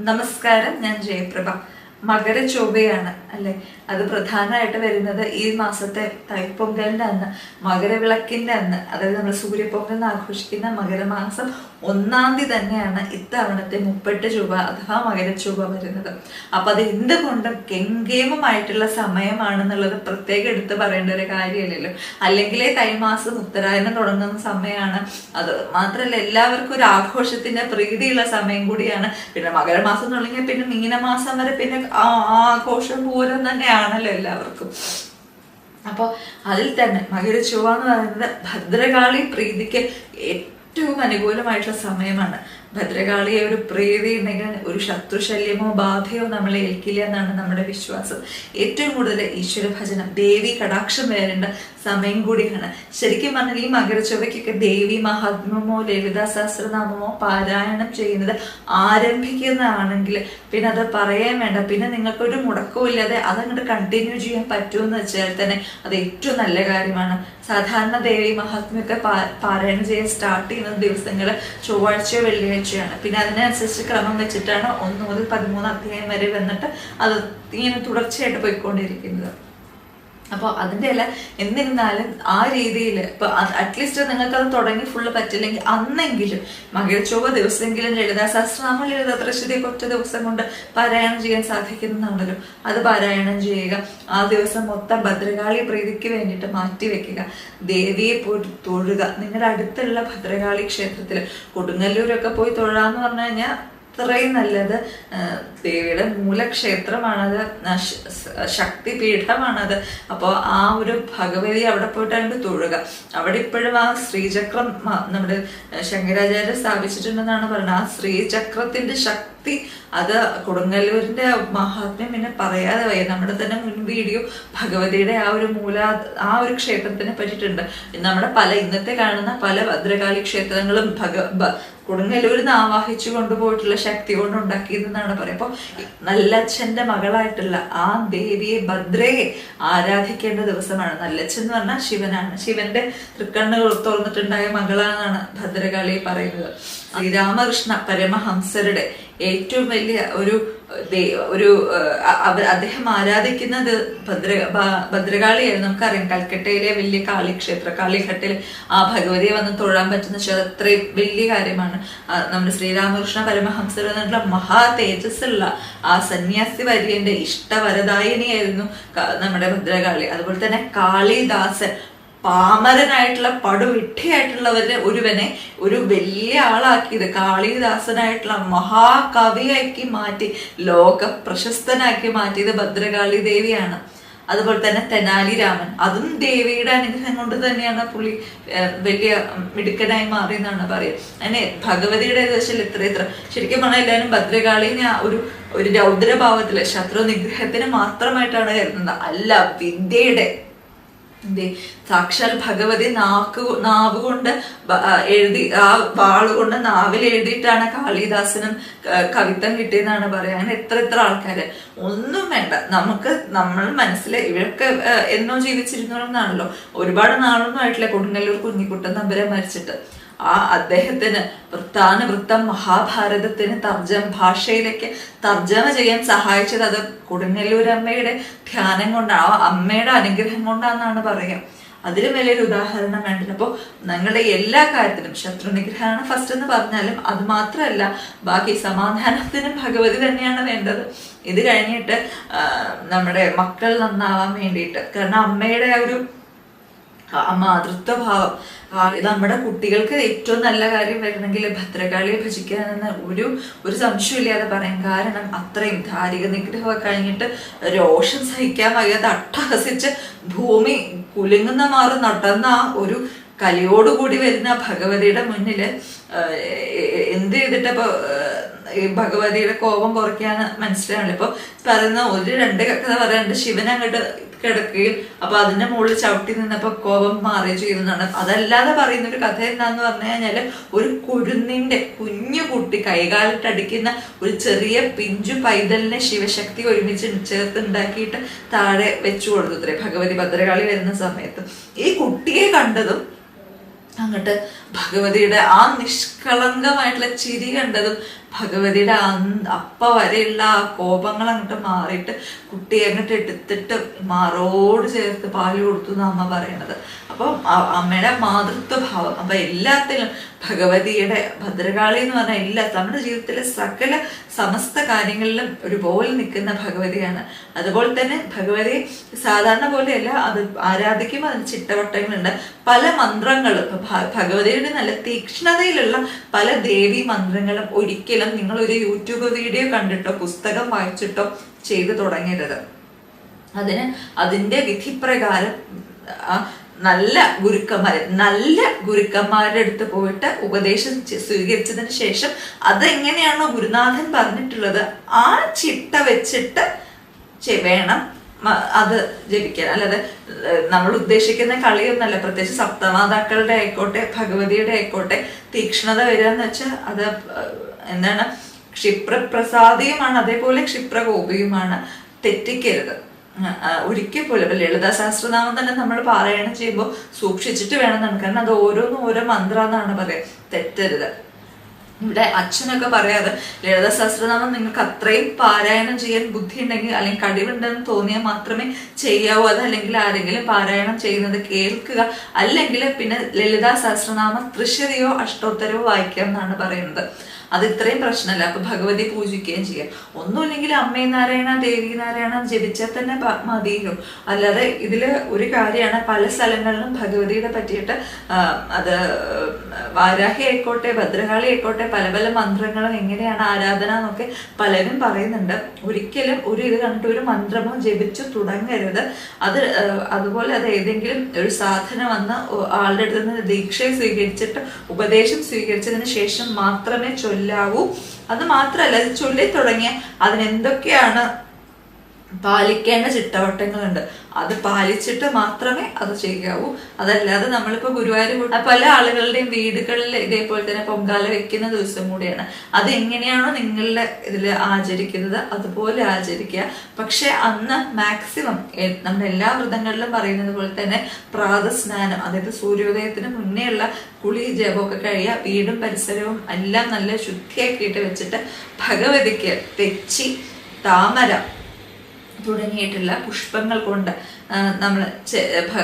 നമസ്കാരം ഞാൻ ജയപ്രഭ. മകരചൊവ്വയാണ് അല്ലെ? അത് പ്രധാനമായിട്ട് വരുന്നത് ഈ മാസത്തെ തൈപ്പൊങ്കലിന്റെ അന്ന് മകരവിളക്കിന്റെ അന്ന്. അതായത് നമ്മൾ സൂര്യപ്പൊങ്കൽ ആഘോഷിക്കുന്ന മകരമാസം ഒന്നാം തീയതി തന്നെയാണ് ഇത്തവണത്തെ മുപ്പെട്ട് ചൊവ്വ അഥവാ മകരചൊവ്വ വരുന്നത്. അപ്പൊ അത് എന്തുകൊണ്ടും കെങ്കേമമായിട്ടുള്ള സമയമാണെന്നുള്ളത് പ്രത്യേകം എടുത്ത് പറയേണ്ട ഒരു കാര്യമല്ലല്ലോ. അല്ലെങ്കിലേ തൈമാസം ഉത്തരായനം തുടങ്ങുന്ന സമയമാണ്. അത് മാത്രമല്ല എല്ലാവർക്കും ഒരു ആഘോഷത്തിന്റെ പ്രീതിയുള്ള സമയം കൂടിയാണ്. പിന്നെ മകരമാസം തുടങ്ങിയാൽ പിന്നെ മീനമാസം വരെ പിന്നെ ആഘോഷം പൂരം തന്നെയാണല്ലോ എല്ലാവർക്കും. അപ്പോൾ അതിൽ തന്നെ മകരച്ചൊവ്വ എന്ന് പറയുന്നത് ഭദ്രകാളി പ്രീതിക്ക് ഏറ്റവും അനുകൂലമായിട്ടുള്ള സമയമാണ്. ഭദ്രകാളിയെ ഒരു പ്രീതി ഉണ്ടെങ്കിൽ ഒരു ശത്രുശല്യമോ ബാധയോ നമ്മളെ ഏൽക്കില്ല എന്നാണ് നമ്മുടെ വിശ്വാസം. ഏറ്റവും കൂടുതൽ ഈശ്വര ഭജനം ദേവി കടാക്ഷം വരേണ്ട സമയം കൂടിയാണ്. ശരിക്കും പറഞ്ഞാൽ ഈ മകരച്ചൊവ്വയ്ക്കൊക്കെ ദേവി മഹാത്മമോ ലളിതാ സഹസ്രനാമമോ പാരായണം ചെയ്യുന്നത് ആരംഭിക്കുന്നതാണെങ്കിൽ പിന്നെ അത് പറയാൻ വേണ്ട. പിന്നെ നിങ്ങൾക്കൊരു മുടക്കവും ഇല്ലാതെ അതങ്ങോട്ട് കണ്ടിന്യൂ ചെയ്യാൻ പറ്റുമെന്ന് വെച്ചാൽ തന്നെ അത് ഏറ്റവും നല്ല കാര്യമാണ്. സാധാരണ ദേവി മഹാത്മ്യമൊക്കെ പാ- പാരായണം ചെയ്യാൻ സ്റ്റാർട്ട് ചെയ്യുന്ന ദിവസങ്ങൾ ചൊവ്വാഴ്ചയോ വെള്ളിയാഴ്ചയാണ്. പിന്നെ അതിനനുസരിച്ച് ക്രമം വെച്ചിട്ടാണ് ഒന്ന് മുതൽ പതിമൂന്ന് അധ്യായം വരെ വന്നിട്ട് അത് ഇങ്ങനെ തുടർച്ചയായിട്ട് പോയിക്കൊണ്ടിരിക്കുന്നത്. അപ്പോൾ അതിന്റെ അല്ല എന്നിരുന്നാലും ആ രീതിയിൽ ഇപ്പൊ അറ്റ്ലീസ്റ്റ് നിങ്ങൾക്ക് അത് തുടങ്ങി ഫുള്ള് പറ്റില്ലെങ്കിൽ അന്നെങ്കിലും മകരച്ചൊവ്വ ദിവസമെങ്കിലും ലളിതാ സഹസ്രനാമം ലളിതാ ത്രശ്വതിയൊക്കെ ഒറ്റ ദിവസം കൊണ്ട് പാരായണം ചെയ്യാൻ സാധിക്കുന്നതാണല്ലോ. അത് പാരായണം ചെയ്യുക. ആ ദിവസം മൊത്തം ഭദ്രകാളി പ്രീതിക്ക് വേണ്ടിയിട്ട് മാറ്റി വെക്കുക. ദേവിയെ പോയി തൊഴുക. നിങ്ങളുടെ അടുത്തുള്ള ഭദ്രകാളി ക്ഷേത്രത്തിൽ കൊടുങ്ങല്ലൂരൊക്കെ പോയി തൊഴാന്ന് പറഞ്ഞു കഴിഞ്ഞാൽ അത്രയും നല്ലത്. ദേവിയുടെ മൂലക്ഷേത്രമാണത്. ശക്തിപീഠമാണത്. അപ്പോൾ ആ ഒരു ഭഗവതി അവിടെ പോയിട്ടാണ് തൊഴുക. അവിടെ ഇപ്പോഴും ആ ശ്രീചക്രം നമ്മുടെ ശങ്കരാചാര്യ സ്ഥാപിച്ചിട്ടുണ്ടെന്നാണ് പറയുന്നത്. ആ ശ്രീചക്രത്തിന്റെ ശക്തി അത് കൊടുങ്ങല്ലൂരിന്റെ മഹാത്മ്യം പിന്നെ പറയാതെ വയ്യ. നമ്മുടെ തന്നെ മുൻ വീഡിയോ ഭഗവതിയുടെ ആ ഒരു മൂല ആ ഒരു ക്ഷേത്രത്തിനെ പറ്റിയിട്ടുണ്ട്. നമ്മുടെ പല ഇന്നത്തെ കാണുന്ന പല ഭദ്രകാളി ക്ഷേത്രങ്ങളും ഭഗ കൊടുങ്ങല്ലൂരിൽ നിന്ന് ആവാഹിച്ചു കൊണ്ടുപോയിട്ടുള്ള ശക്തി കൊണ്ട് ഉണ്ടാക്കിയതെന്നാണ് പറയുക. അപ്പോൾ നല്ലച്ഛന്റെ മകളായിട്ടുള്ള ആ ദേവിയെ ഭദ്രയെ ആരാധിക്കേണ്ട ദിവസമാണ്. നല്ലച്ഛൻ എന്ന് പറഞ്ഞാൽ ശിവനാണ്. ശിവന്റെ തൃക്കണ്ണുകൾ തുറന്നിട്ടുണ്ടായ മകളാണെന്നാണ് ഭദ്രകാളി പറയുന്നത്. ശ്രീരാമകൃഷ്ണ പരമഹംസരുടെ ഏറ്റവും വലിയ ഒരു ഒരു അദ്ദേഹം ആരാധിക്കുന്നത് ഭദ്ര ഭദ്രകാളിയായിരുന്നു. നമുക്കറിയാം കൽക്കട്ടയിലെ വലിയ കാളിക്ഷേത്ര കാളിഘട്ടിൽ ആ ഭഗവതിയെ വന്ന് തൊഴാൻ പറ്റുന്ന വെച്ചാൽ വലിയ കാര്യമാണ്. നമ്മുടെ ശ്രീരാമകൃഷ്ണ പരമഹംസർ എന്നുള്ള മഹാ തേജസ്സുള്ള ആ സന്യാസി വര്യന്റെ ഇഷ്ടവരദായിനിയായിരുന്നു നമ്മുടെ ഭദ്രകാളി. അതുപോലെ തന്നെ കാളിദാസൻ പാമരനായിട്ടുള്ള പടുവിട്ടിയായിട്ടുള്ളവര് ഒരുവനെ ഒരു വലിയ ആളാക്കിയത്. കാളിദാസനായിട്ടുള്ള മഹാകവിയാക്കി മാറ്റി ലോക പ്രശസ്തനാക്കി മാറ്റിയത് ഭദ്രകാളി ദേവിയാണ്. അതുപോലെ തന്നെ തെനാലി രാമൻ അതും ദേവിയുടെ അനുഗ്രഹം കൊണ്ട് തന്നെയാണ് പുള്ളി വലിയ മിടുക്കനായി മാറി എന്നാണ് പറയുക. അങ്ങനെ ഭഗവതിയുടെ ദശയിൽ ഇത്ര ഇത്ര. ശരിക്കും പറഞ്ഞാൽ എല്ലാവരും ഭദ്രകാളിനെ ഒരു ഒരു രൗദ്രഭാവത്തിൽ ശത്രു നിഗ്രഹത്തിന് മാത്രമായിട്ടാണ് കരുതുന്നത്. അല്ല വിദ്യയുടെ എന്തേ സാക്ഷാൽ ഭഗവതി നാക്ക് നാവ് കൊണ്ട് എഴുതി ആ വാളുകൊണ്ട് നാവിൽ എഴുതിയിട്ടാണ് കാളിദാസനും കവിത്വം കിട്ടിയെന്നാണ് പറയുക. അങ്ങനെ എത്ര എത്ര ആൾക്കാര്. ഒന്നും വേണ്ട. നമുക്ക് നമ്മൾ മനസ്സിൽ ഇവരൊക്കെ എന്നോ ജീവിച്ചിരുന്നവരെന്നാണല്ലോ. ഒരുപാട് നാളൊന്നും ആയിട്ടില്ല. കൊടുങ്ങല്ലൂർ കുഞ്ഞിക്കുട്ടൻ നമ്പരെ മരിച്ചിട്ട്. ആ അദ്ദേഹത്തിന് വൃത്താനുവൃത്തം മഹാഭാരതത്തിന് തർജം ഭാഷയിലേക്ക് തർജമ ചെയ്യാൻ സഹായിച്ചത് അത് കൊടുങ്ങല്ലൂരമ്മയുടെ ധ്യാനം കൊണ്ടാണ് ആ അമ്മയുടെ അനുഗ്രഹം കൊണ്ടാണെന്നാണ് പറയുക. അതിലും വലിയൊരു ഉദാഹരണം വേണ്ടത് അപ്പോൾ നിങ്ങളുടെ എല്ലാ കാര്യത്തിലും ശത്രു നിഗ്രഹമാണ് ഫസ്റ്റ് എന്ന് പറഞ്ഞാലും അത് മാത്രമല്ല ബാക്കി സമാധാനത്തിനും ഭഗവതി തന്നെയാണ് വേണ്ടത്. ഇത് കഴിഞ്ഞിട്ട് നമ്മുടെ മക്കൾ നന്നാവാൻ വേണ്ടിയിട്ട് കാരണം അമ്മയുടെ ആ ഒരു മാതൃത്വഭാവം. നമ്മുടെ കുട്ടികൾക്ക് ഏറ്റവും നല്ല കാര്യം വരണമെങ്കിൽ ഭദ്രകാളിയെ ഭജിക്കാനെന്ന് ഒരു ഒരു സംശയമില്ലാതെ പറയാം. കാരണം അത്രയും ധാരിക നിഗ്രഹമൊക്കെ കഴിഞ്ഞിട്ട് രോഷം സഹിക്കാൻ വയ്യാതെ അട്ടഹസിച്ച് ഭൂമി കുലുങ്ങുന്ന മാറി നടന്ന ആ ഒരു കലിയോടുകൂടി വരുന്ന ഭഗവതിയുടെ മുന്നിൽ എന്ത് ചെയ്തിട്ടപ്പോ ആഹ് ഈ ഭഗവതിയുടെ കോപം കുറയ്ക്കാന്ന് മനസ്സിലാവില്ല ഇപ്പൊ പറയുന്ന ഒരു രണ്ട് കഥ പറയാണ്ട് ശിവൻ അങ്ങോട്ട് കിടക്കുകയും അപ്പൊ അതിന്റെ മുകളിൽ ചവിട്ടി നിന്നപ്പോ കോപം മാറുകയും ചെയ്യുന്നതാണ് അതല്ലാതെ പറയുന്ന ഒരു കഥ എന്താന്ന് പറഞ്ഞു കഴിഞ്ഞാൽ ഒരു കുരുന്നിന്റെ കുഞ്ഞു കുട്ടി കൈകാലിട്ടടിക്കുന്ന ഒരു ചെറിയ പിഞ്ചു പൈതലിനെ ശിവശക്തി ഒരുമിച്ച് ചേർത്ത് ഉണ്ടാക്കിയിട്ട് താഴെ വെച്ചു കൊടുത്തു ഭഗവതി ഭദ്രകാളി വരുന്ന സമയത്ത്. ഈ കുട്ടിയെ കണ്ടതും അങ്ങോട്ട് ഭഗവതിയുടെ ആ നിഷ്കളങ്കമായിട്ടുള്ള ചിരി കണ്ടതും ഭഗവതിയുടെ അപ്പ വരെയുള്ള ആ കോപങ്ങൾ അങ്ങോട്ട് മാറിയിട്ട് കുട്ടിയെ അങ്ങോട്ട് എടുത്തിട്ട് മാറോട് ചേർത്ത് പാൽ കൊടുത്തു എന്ന് അമ്മ പറയണത്. അപ്പം അമ്മയുടെ മാതൃത്വ ഭാവം അപ്പൊ എല്ലാത്തിലും ഭഗവതിയുടെ ഭദ്രകാളി എന്ന് പറഞ്ഞാൽ എല്ലാ നമ്മുടെ ജീവിതത്തിലെ സകല സമസ്ത കാര്യങ്ങളിലും ഒരുപോലെ നിൽക്കുന്ന ഭഗവതിയാണ്. അതുപോലെ തന്നെ ഭഗവതി സാധാരണ പോലെയല്ല അത് ആരാധിക്കുമ്പോൾ അതിന് ചിട്ടവട്ടങ്ങളുണ്ട്. പല മന്ത്രങ്ങളും. ഇപ്പൊ ഭ- നല്ല തീക്ഷ്ണതയിലുള്ള പല ദേവി മന്ത്രങ്ങളും ഒരിക്കലും നിങ്ങൾ ഒരു യൂട്യൂബ് വീഡിയോ കണ്ടിട്ടോ പുസ്തകം വായിച്ചിട്ടോ ചെയ്തു തുടങ്ങരുത്. അതിന് അതിന്റെ വിധിപ്രകാരം നല്ല ഗുരുക്കന്മാർ നല്ല ഗുരുക്കന്മാരുടെ അടുത്ത് പോയിട്ട് ഉപദേശം സ്വീകരിച്ചതിന് ശേഷം അതെങ്ങനെയാണോ ഗുരുനാഥൻ പറഞ്ഞിട്ടുള്ളത് ആ ചിട്ട വെച്ചിട്ട് വേണം അത് ജപിക്കാൻ. അല്ലാതെ നമ്മൾ ഉദ്ദേശിക്കുന്ന കളിയൊന്നല്ല. പ്രത്യേകിച്ച് സപ്തമാതാക്കളുടെ ആയിക്കോട്ടെ ഭഗവതിയുടെ ആയിക്കോട്ടെ തീക്ഷ്ണത വരിക എന്ന് വെച്ചാൽ അത് എന്താണ് ക്ഷിപ്രപ്രസാദിയുമാണ്. അതേപോലെ ക്ഷിപ്രകോപിയുമാണ്. തെറ്റിക്കരുത്. ഒരിക്കൽ പോലും. ലളിതാ സഹസ്രനാമം തന്നെ നമ്മൾ പാരായണം ചെയ്യുമ്പോൾ സൂക്ഷിച്ചിട്ട് വേണം നമുക്ക്. കാരണം അത് ഓരോന്നും ഓരോ മന്ത്രാന്നാണ് പറയാം തെറ്റരുത്. ഇവിടെ അച്ഛനൊക്കെ പറയാറ് ലളിത സഹസ്രനാമം നിങ്ങൾക്ക് അത്രയും പാരായണം ചെയ്യാൻ ബുദ്ധി ഉണ്ടെങ്കിൽ അല്ലെങ്കിൽ കഴിവുണ്ടെന്ന് തോന്നിയാൽ മാത്രമേ ചെയ്യാവൂ. അതല്ലെങ്കിൽ ആരെങ്കിലും പാരായണം ചെയ്യുന്നത് കേൾക്കുക. അല്ലെങ്കിൽ പിന്നെ ലളിതാ സഹസ്രനാമം തൃശ്ശരിയോ അഷ്ടോത്തരവോ വായിക്കാം എന്നാണ് പറയുന്നത്. അത് ഇത്രയും പ്രശ്നമല്ല. അപ്പൊ ഭഗവതി പൂജിക്കുകയും ചെയ്യാം. ഒന്നുമില്ലെങ്കിൽ അമ്മേ നാരായണ ദേവി നാരായണ ജപിച്ചാൽ തന്നെ മതിയല്ലോ. അല്ലാതെ ഇതിൽ ഒരു കാര്യമാണ് പല സ്ഥലങ്ങളിലും ഭഗവതിയുടെ പറ്റിയിട്ട് അത് വാരാഹി ആയിക്കോട്ടെ ഭദ്രകാളി ആയിക്കോട്ടെ പല പല മന്ത്രങ്ങളും എങ്ങനെയാണ് ആരാധന എന്നൊക്കെ പലരും പറയുന്നുണ്ട്. ഒരിക്കലും ഒരു ഇത് കണ്ടിട്ട് ഒരു മന്ത്രമോ ജപിച്ചു തുടങ്ങരുത്. അത് അതുപോലെ അത് ഏതെങ്കിലും ഒരു സാധന വന്ന് ആളുടെ അടുത്ത് നിന്ന് ദീക്ഷയെ സ്വീകരിച്ചിട്ട് ഉപദേശം സ്വീകരിച്ചതിന് ശേഷം മാത്രമേ ചൊല്ലാവൂ. അത് മാത്രമല്ല അത് ചൊല്ലി തുടങ്ങിയ അതിനെന്തൊക്കെയാണ് പാലിക്കേണ്ട ചിട്ടവട്ടങ്ങളുണ്ട്. അത് പാലിച്ചിട്ട് മാത്രമേ അത് ചെയ്യാവൂ. അതല്ലാതെ നമ്മളിപ്പോ ഗുരുവായൂർ പല ആളുകളുടെയും വീടുകളിൽ ഇതേപോലെ തന്നെ പൊങ്കാല വെക്കുന്ന ദിവസം കൂടിയാണ്. അത് എങ്ങനെയാണോ നിങ്ങളുടെ ഇതിൽ ആചരിക്കുന്നത് അതുപോലെ ആചരിക്കുക. പക്ഷെ അന്ന് മാക്സിമം നമ്മുടെ എല്ലാ വ്രതങ്ങളിലും പറയുന്നത് പോലെ തന്നെ പ്രാതസ്നാനം അതായത് സൂര്യോദയത്തിന് മുന്നേയുള്ള കുളി ജപമൊക്കെ കഴിയുക വീടും പരിസരവും എല്ലാം നല്ല ശുദ്ധിയാക്കിയിട്ട് വെച്ചിട്ട് ഭഗവതിക്ക് തെച്ചി താമര തുടങ്ങിയിട്ടുള്ള പുഷ്പങ്ങൾ കൊണ്ട് നമ്മൾ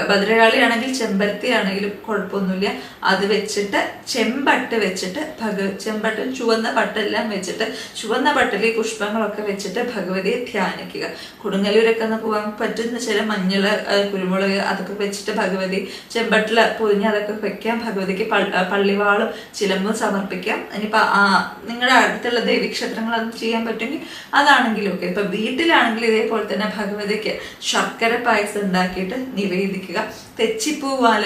ഭദ്രകാളി ആണെങ്കിൽ ചെമ്പരത്തി ആണെങ്കിലും കുഴപ്പമൊന്നുമില്ല. അത് വെച്ചിട്ട് ചെമ്പട്ട് വെച്ചിട്ട് ഭഗ ചെമ്പട്ട് ചുവന്ന പട്ടെല്ലാം വെച്ചിട്ട് ചുവന്ന പട്ടിൽ ഈ പുഷ്പങ്ങളൊക്കെ വെച്ചിട്ട് ഭഗവതിയെ ധ്യാനിക്കുക. കൊടുങ്ങല്ലൂരൊക്കെ ഒന്ന് പോകാൻ പറ്റുന്ന ചില മഞ്ഞൾ ആ, കുരുമുളക് അതൊക്കെ വെച്ചിട്ട് ഭഗവതി ചെമ്പട്ടിൽ പൊതിഞ്ഞ് അതൊക്കെ വെക്കാം ഭഗവതിക്ക് പള്ളിവാളും ചിലമ്പും സമർപ്പിക്കാം. ഇനിയിപ്പോ ആ നിങ്ങളുടെ അടുത്തുള്ള ദേവീക്ഷേത്രങ്ങൾ അത് ചെയ്യാൻ പറ്റുമെങ്കിൽ അതാണെങ്കിലും ഒക്കെ ഇപ്പൊ വീട്ടിലാണെങ്കിൽ ഇതേപോലെ തന്നെ ഭഗവതിക്ക് ശർക്കര പായസം ഉണ്ടാക്കിയിട്ട് നിവേദിക്കുക. തെച്ചിപ്പൂവാൽ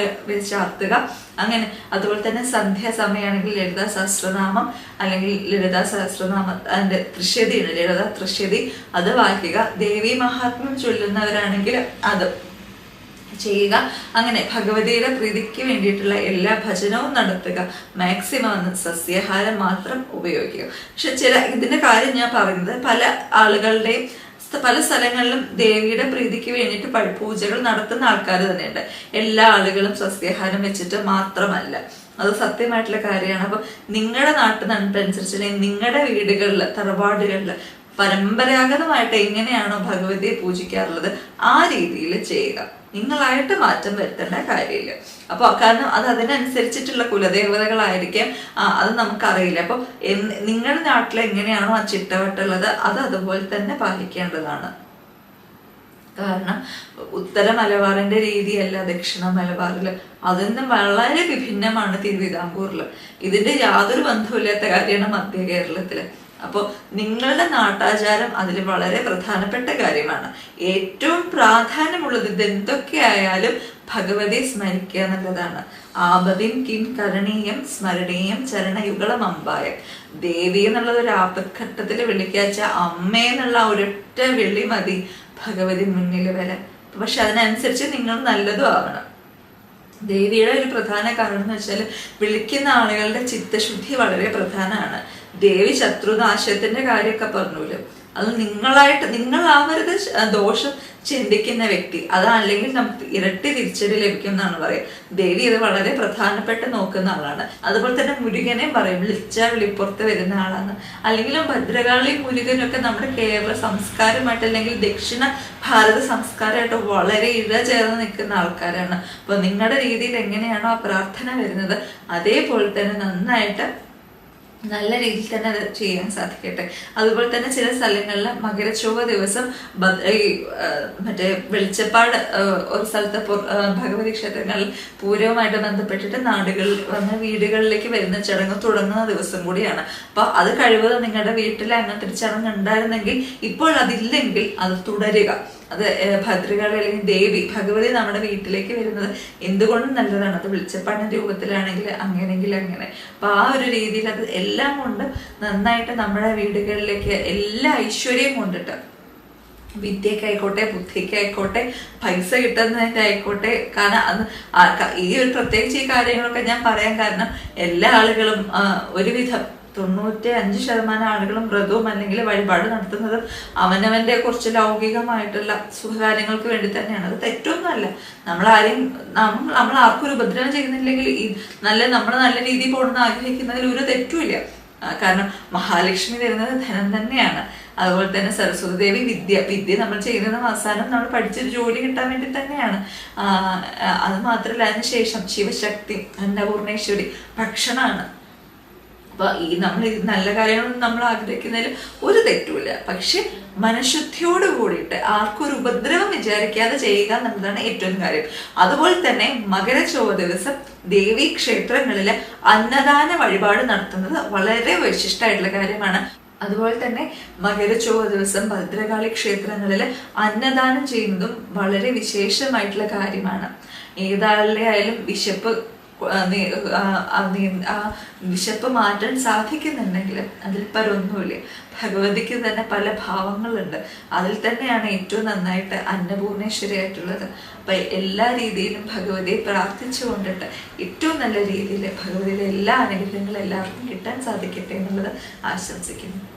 ചാർത്തുക. അങ്ങനെ അതുപോലെ തന്നെ സന്ധ്യാസമയമാണെങ്കിൽ ലളിതാ സഹസ്രനാമം അല്ലെങ്കിൽ ലളിതാ സഹസ്രനാമ അതിന്റെ തൃശ്യതിയുണ്ട് ലളിത തൃശ്യതി അത് വായിക്കുക. ദേവി മഹാത്മ്യം ചൊല്ലുന്നവരാണെങ്കിൽ അത് ചെയ്യുക. അങ്ങനെ ഭഗവതിയുടെ പ്രീതിക്ക് വേണ്ടിയിട്ടുള്ള എല്ലാ ഭജനവും നടത്തുക. മാക്സിമം ഒന്ന് സസ്യാഹാരം മാത്രം ഉപയോഗിക്കുക. പക്ഷെ ചില ഇതിന്റെ കാര്യം ഞാൻ പറയുന്നത് പല ആളുകളുടെയും പല സ്ഥലങ്ങളിലും ദേവിയുടെ പ്രീതിക്ക് വേണ്ടിയിട്ട് പൂജകൾ നടത്തുന്ന ആൾക്കാർ തന്നെയുണ്ട്. എല്ലാ ആളുകളും സസ്യാഹാരം വെച്ചിട്ട് മാത്രമല്ല. അത് സത്യമായിട്ടുള്ള കാര്യമാണ്. അപ്പൊ നിങ്ങളുടെ നാട്ടിൽ നടപ്പനുസരിച്ച് നിങ്ങളുടെ വീടുകളിൽ തറവാടുകളിൽ പരമ്പരാഗതമായിട്ട് എങ്ങനെയാണോ ഭഗവതിയെ പൂജിക്കാറുള്ളത് ആ രീതിയിൽ ചെയ്യുക. നിങ്ങളായിട്ട് മാറ്റം വരുത്തേണ്ട കാര്യമില്ല. അപ്പൊ കാരണം അത് അതിനനുസരിച്ചിട്ടുള്ള കുലദേവതകളായിരിക്കാം. അത് നമുക്കറിയില്ല. അപ്പൊ നിങ്ങളുടെ നാട്ടിൽ എങ്ങനെയാണോ ആ ചിട്ടവട്ടുള്ളത് അത് അതുപോലെ തന്നെ പാലിക്കേണ്ടതാണ്. കാരണം ഉത്തര മലബാറിന്റെ രീതിയല്ല ദക്ഷിണ മലബാറിൽ അതിൽ വളരെ വിഭിന്നമാണ് തിരുവിതാംകൂറിൽ ഇതിന്റെ യാതൊരു ബന്ധവുമില്ലാത്ത കാര്യമാണ് മധ്യ കേരളത്തിൽ. അപ്പോൾ നിങ്ങളുടെ നാട്ടാചാരം അതിൽ വളരെ പ്രധാനപ്പെട്ട കാര്യമാണ്. ഏറ്റവും പ്രാധാന്യമുള്ളത് ഇത് എന്തൊക്കെയായാലും ഭഗവതി സ്മരിക്കുക എന്നുള്ളതാണ്. ആപതിം കിം കരണീയം സ്മരണീയം ചരണയുഗളം അമ്പായം. ദേവി എന്നുള്ളത് ഒരു ആപത്ഘട്ടത്തിൽ വിളിക്കാച്ച അമ്മ എന്നുള്ള ഒരൊറ്റ വെള്ളി മതി ഭഗവതി മുന്നിൽ വരാൻ. പക്ഷെ അതിനനുസരിച്ച് നിങ്ങൾ നല്ലതും ആവണം. ദേവിയുടെ ഒരു പ്രധാന കാരണം എന്ന് വെച്ചാൽ വിളിക്കുന്ന ആളുകളുടെ ചിത്തശുദ്ധി വളരെ പ്രധാനമാണ്. ദേവി ശത്രുനാശത്തിന്റെ കാര്യമൊക്കെ പറഞ്ഞൂല്ലോ അത് നിങ്ങളായിട്ട് നിങ്ങളാവരുത് ദോഷം ചിന്തിക്കുന്ന വ്യക്തി അതല്ലെങ്കിൽ നമുക്ക് ഇരട്ടി തിരിച്ചടി ലഭിക്കും എന്നാണ് പറയുക. ദേവി ഇത് വളരെ പ്രധാനപ്പെട്ട് നോക്കുന്ന ആളാണ്. അതുപോലെ തന്നെ മുരുകനെ പറയും വിളിച്ചാൽ വിളിപ്പുറത്ത് വരുന്ന ആളാണ് അല്ലെങ്കിലും ഭദ്രകാളി മുരുകനൊക്കെ നമ്മുടെ കേരള സംസ്കാരമായിട്ട് അല്ലെങ്കിൽ ദക്ഷിണ ഭാരത സംസ്കാരമായിട്ട് വളരെ ഇഴ ചേർന്ന് നിൽക്കുന്ന ആൾക്കാരാണ്. അപ്പൊ നിങ്ങളുടെ രീതിയിൽ എങ്ങനെയാണോ ആ പ്രാർത്ഥന വരുന്നത് അതേപോലെ തന്നെ നന്നായിട്ട് നല്ല രീതിയിൽ തന്നെ അത് ചെയ്യാൻ സാധിക്കട്ടെ. അതുപോലെ തന്നെ ചില സ്ഥലങ്ങളിൽ മകരച്ചൊവ്വ ദിവസം ഈ മറ്റേ വെളിച്ചപ്പാട് ഒരു സ്ഥലത്ത് ഭഗവതി ക്ഷേത്രങ്ങളിൽ പൂരവുമായിട്ട് ബന്ധപ്പെട്ടിട്ട് നാടുകളിൽ വന്ന് വീടുകളിലേക്ക് വരുന്ന ചടങ്ങ് തുടങ്ങുന്ന ദിവസം കൂടിയാണ്. അപ്പൊ അത് കഴിവതും നിങ്ങളുടെ വീട്ടിൽ അങ്ങനത്തെ ഒരു ചടങ്ങ് ഉണ്ടായിരുന്നെങ്കിൽ ഇപ്പോൾ അതില്ലെങ്കിൽ അത് തുടരുക. അത് ഭദ്രകാളി അല്ലെങ്കിൽ ദേവി ഭഗവതി നമ്മുടെ വീട്ടിലേക്ക് വരുന്നത് എന്തുകൊണ്ടും നല്ലതാണ്. അത് വെളിച്ചപ്പാടിന്റെ രൂപത്തിലാണെങ്കിൽ അങ്ങനെങ്കിൽ അങ്ങനെ. അപ്പൊ ആ ഒരു രീതിയിൽ അത് എല്ലാം കൊണ്ട് നന്നായിട്ട് നമ്മുടെ വീടുകളിലേക്ക് എല്ലാ ഐശ്വര്യവും കൊണ്ടിട്ട് വിദ്യക്കായിക്കോട്ടെ ബുദ്ധിക്കായിക്കോട്ടെ പൈസ കിട്ടുന്നതിന്റെ ആയിക്കോട്ടെ കാരണം ഈ ഒരു പ്രത്യേകിച്ച് ഈ കാര്യങ്ങളൊക്കെ ഞാൻ പറയാൻ കാരണം എല്ലാ ആളുകളും ഒരുവിധം തൊണ്ണൂറ്റി അഞ്ച് ശതമാനം ആളുകളും വ്രതവും അല്ലെങ്കിൽ വഴിപാട് നടത്തുന്നത് അവനവന്റെ കുറച്ച് ലൗകികമായിട്ടുള്ള സുഖകാര്യങ്ങൾക്ക് വേണ്ടി തന്നെയാണ്. അത് തെറ്റൊന്നുമല്ല. നമ്മൾ ആരെയും നമ്മൾ നമ്മൾ ആർക്കും ഒരു ഉപദ്രവം ചെയ്യുന്നില്ലെങ്കിൽ നല്ല നമ്മൾ നല്ല രീതിയിൽ പോകണമെന്ന് ആഗ്രഹിക്കുന്നതിൽ ഒരു തെറ്റുമില്ല. കാരണം മഹാലക്ഷ്മി തരുന്നത് ധനം തന്നെയാണ്. അതുപോലെ തന്നെ സരസ്വതി ദേവി വിദ്യ വിദ്യ നമ്മൾ ചെയ്യുന്നത് അവസാനം നമ്മൾ പഠിച്ചൊരു ജോലി കിട്ടാൻ വേണ്ടി തന്നെയാണ്. അത് മാത്രമല്ല അതിനുശേഷം ശിവശക്തി അന്നപൂർണേശ്വരി ഭക്ഷണമാണ്. അപ്പൊ ഈ നമ്മൾ നല്ല കാര്യങ്ങളൊന്നും നമ്മൾ ആഗ്രഹിക്കുന്നതിൽ ഒരു തെറ്റുമില്ല. പക്ഷെ മനഃശുദ്ധിയോട് കൂടിയിട്ട് ആർക്കൊരു ഉപദ്രവം വിചാരിക്കാതെ ചെയ്യുക എന്നുള്ളതാണ് ഏറ്റവും കാര്യം. അതുപോലെ തന്നെ മകരച്ചൊവ്വ ദിവസം ദേവീ ക്ഷേത്രങ്ങളിൽ അന്നദാന വഴിപാട് നടത്തുന്നത് വളരെ വിശിഷ്ടമായിട്ടുള്ള കാര്യമാണ്. അതുപോലെ തന്നെ മകരച്ചൊവ്വ ദിവസം ഭദ്രകാളി ക്ഷേത്രങ്ങളിൽ അന്നദാനം ചെയ്യുന്നതും വളരെ വിശേഷമായിട്ടുള്ള കാര്യമാണ്. ഏതാളുടെ ആയാലും വിശപ്പ് ആ, വിശപ്പ് മാറ്റാൻ സാധിക്കുന്നുണ്ടെങ്കിൽ അതിൽ പരൊന്നുമില്ല. ഭഗവതിക്ക് തന്നെ പല ഭാവങ്ങളുണ്ട്. അതിൽ തന്നെയാണ് ഏറ്റവും നന്നായിട്ട് അന്നപൂർണേശ്വരി ആയിട്ടുള്ളത് അപ്പൊ എല്ലാ രീതിയിലും ഭഗവതിയെ പ്രാർത്ഥിച്ചു കൊണ്ടിട്ട് ഏറ്റവും നല്ല രീതിയിൽ ഭഗവതിയുടെ എല്ലാ അനുഗ്രഹങ്ങളും എല്ലാവർക്കും കിട്ടാൻ സാധിക്കട്ടെ എന്നുള്ളത് ആശംസിക്കുന്നു.